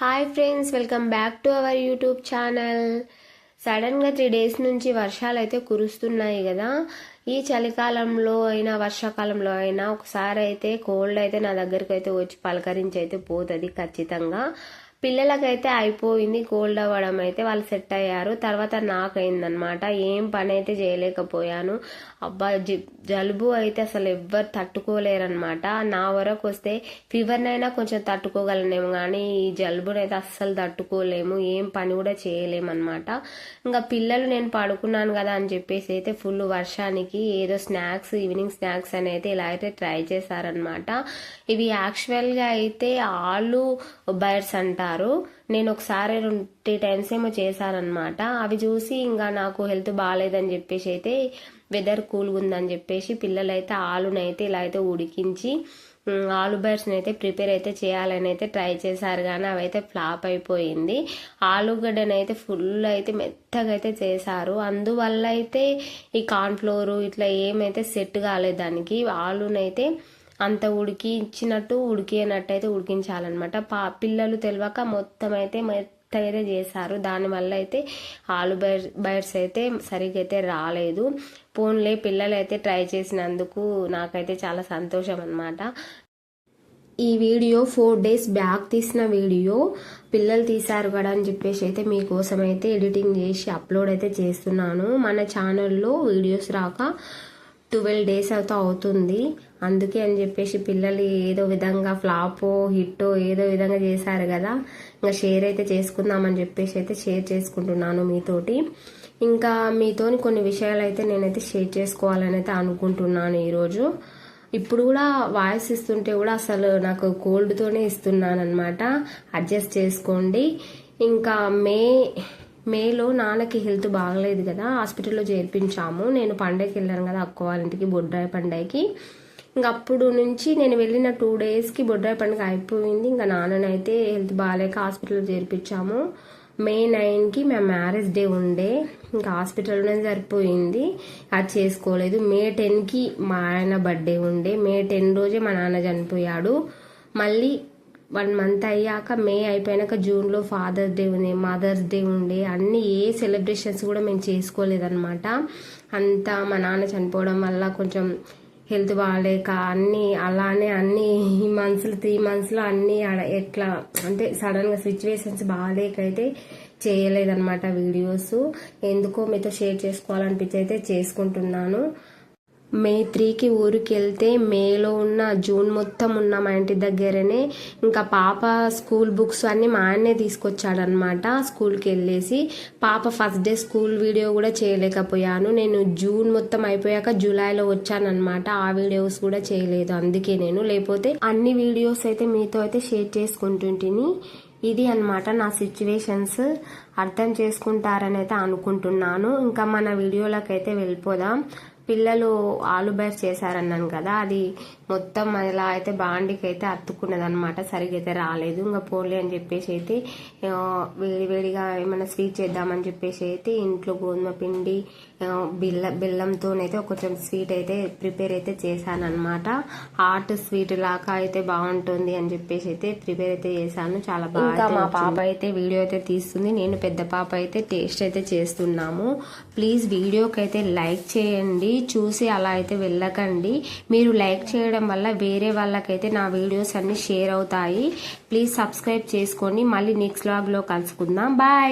Hi friends welcome back to our YouTube channel. సడన్గా three days నుంచి వర్షాలు అయితే కురుస్తున్నాయి కదా. ఈ చలికాలంలో అయినా వర్షాకాలంలో అయినా ఒకసారి అయితే కోల్డ్ అయితే నా దగ్గరికి అయితే వచ్చి పలకరించి అయితే పోతుంది ఖచ్చితంగా. పిల్లలకైతే అయిపోయింది కోల్డ్ అవ్వడం అయితే వాళ్ళు సెట్ అయ్యారు. తర్వాత నాకైందనమాట ఏం పని అయితే చేయలేకపోయాను. అబ్బా జలుబు అయితే అసలు ఎవ్వరు తట్టుకోలేరనమాట నా వరకు వస్తే ఫీవర్నైనా కొంచెం తట్టుకోగలనేమో కానీ ఈ జలుబునైతే అస్సలు తట్టుకోలేము. ఏం పని కూడా చేయలేమన్నమాట. ఇంకా పిల్లలు నేను పడుకున్నాను కదా అని చెప్పేసి అయితే ఫుల్ వర్షానికి ఏదో స్నాక్స్ ఈవినింగ్ స్నాక్స్ అని అయితే ఇలా అయితే ట్రై చేశారనమాట ఇవి యాక్చువల్గా అయితే ఆలు బైర్స్ అంటారు. చేశారు. నేను ఒకసారి త్రీ టైమ్స్ ఏమో చేశానమాట అవి చూసి ఇంకా నాకు హెల్త్ బాగాలేదని చెప్పేసి అయితే వెదర్ కూల్గా ఉందని చెప్పేసి పిల్లలు అయితే ఆలునైతే ఇలా అయితే ఉడికించి ఆలు బైర్స్ని అయితే ప్రిపేర్ అయితే చేయాలని అయితే ట్రై చేశారు. కానీ అవైతే ఫ్లాప్ అయిపోయింది. ఆలుగడ్డని అయితే ఫుల్ అయితే మెత్తగా అయితే చేశారు. అందువల్ల అయితే ఈ కార్న్ఫ్లోరు ఇట్లా ఏమైతే సెట్ కాలేదు దానికి ఆలునైతే అంత ఉడికించినట్టు ఉడికినట్టు అయితే ఉడికించాలన్నమాట. పా పిల్లలు తెలియక మొత్తం అయితే మెత్తగా అయితే చేశారు. దానివల్ల అయితే ఆలు బైర్ బైర్స్ అయితే సరిగ్గా అయితే రాలేదు. పోన్లే పిల్లలు అయితే ట్రై చేసినందుకు నాకైతే చాలా సంతోషం అనమాట ఈ వీడియో ఫోర్ డేస్ బ్యాక్ తీసిన వీడియో. పిల్లలు తీశారు కదా అని చెప్పేసి అయితే మీకోసం అయితే ఎడిటింగ్ చేసి అప్లోడ్ అయితే చేస్తున్నాను. మన ఛానల్లో వీడియోస్ రాక ట్వెల్వ్ డేస్ అవుతా అవుతుంది. అందుకే అని చెప్పేసి పిల్లలు ఏదో విధంగా ఫ్లాపో హిట్టో ఏదో విధంగా చేశారు కదా. ఇంకా షేర్ అయితే చేసుకుందామని చెప్పేసి అయితే షేర్ చేసుకుంటున్నాను మీతోటి. ఇంకా మీతోని కొన్ని విషయాలు అయితే నేనైతే షేర్ చేసుకోవాలని అయితే అనుకుంటున్నాను ఈరోజు. ఇప్పుడు కూడా వాయిస్ ఇస్తుంటే కూడా అసలు నాకు కోల్డ్తోనే ఇస్తున్నాను అనమాట అడ్జస్ట్ చేసుకోండి. ఇంకా మే మేలో నాన్నకి హెల్త్ బాగలేదు కదా హాస్పిటల్లో చేర్పించాము. నేను పండగకి వెళ్ళాను కదా అక్క వాళ్ళ ఇంటికి బొడ్రాయి పండగకి ఇంక అప్పుడు నుంచి నేను వెళ్ళిన టూ డేస్కి బొడ్రాయి పండుగ అయిపోయింది. ఇంకా నాన్ననైతే హెల్త్ బాగాలేక హాస్పిటల్లో చేర్పించాము. మే నైన్కి మేము మ్యారేజ్ డే ఉండే. ఇంకా హాస్పిటల్లోనే సరిపోయింది. అది చేసుకోలేదు. మే టెన్కి మా ఆయన బర్త్డే ఉండే. మే టెన్ రోజే మా నాన్న చనిపోయాడు. మళ్ళీ వన్ మంత్ అయ్యాక మే అయిపోయాక జూన్లో ఫాదర్స్ డే ఉంది మదర్స్ డే ఉండే అన్ని ఏ సెలబ్రేషన్స్ కూడా మేము చేసుకోలేదన్నమాట. అంతా మా నాన్న చనిపోవడం వల్ల కొంచెం హెల్త్ బాగాలేక అన్నీ అలానే అన్ని ఈ మంత్స్లో త్రీ మంత్స్లో అన్నీ ఎట్లా అంటే సడన్గా సిచ్యువేషన్స్ బాగాలేకైతే చేయలేదన్నమాట వీడియోస్ ఎందుకో మీతో షేర్ చేసుకోవాలనిపించి అయితే చేసుకుంటున్నాను. మే త్రీకి ఊరికి వెళ్తే మేలో ఉన్న జూన్ మొత్తం ఉన్న మా ఇంటి దగ్గరనే ఇంకా పాప స్కూల్ బుక్స్ అన్నీ మా ఆయనే తీసుకొచ్చాడనమాట స్కూల్కి వెళ్ళేసి పాప ఫస్ట్ డే స్కూల్ వీడియో కూడా చేయలేకపోయాను. నేను జూన్ మొత్తం అయిపోయాక జూలైలో వచ్చానమాట ఆ వీడియోస్ కూడా చేయలేదు. అందుకే నేను లేకపోతే అన్ని వీడియోస్ అయితే మీతో అయితే షేర్ చేసుకుంటుంటిని. ఇది అనమాట నా సిచ్యువేషన్స్. అర్థం చేసుకుంటారని అయితే అనుకుంటున్నాను. ఇంకా మన వీడియోలకు అయితే వెళ్ళిపోదాం. పిల్లలు ఆలు బైర్ చేశారన్నాను కదా అది మొత్తం ఇలా అయితే బాండికి అయితే అత్తుకున్నది అనమాట సరిగ్గా అయితే రాలేదు. ఇంకా పోలే అని చెప్పేసి అయితే వేడి వేడిగా ఏమైనా స్వీట్ చేద్దామని చెప్పేసి అయితే ఇంట్లో గోధుమ పిండి బెల్ల బెల్లంతోనైతే కొంచెం స్వీట్ అయితే ప్రిపేర్ అయితే చేశాను అనమాట హాట్ స్వీట్ లాగా అయితే బాగుంటుంది అని చెప్పేసి అయితే ప్రిపేర్ అయితే చేశాను. చాలా బాగా మా పాప అయితే వీడియో అయితే తీస్తుంది. నేను పెద్ద పాప అయితే టేస్ట్ అయితే చేస్తున్నాము. ప్లీజ్ వీడియోకి అయితే లైక్ చేయండి. చూసి అలా అయితే వెళ్ళకండి. మీరు లైక్ చేయడం వల్ల వేరే వాళ్ళకైతే నా వీడియోస్ అన్ని షేర్ అవుతాయి. ప్లీజ్ సబ్స్క్రైబ్ చేసుకోండి. మళ్ళీ నెక్స్ట్లో కలుసుకుందాం. బాయ్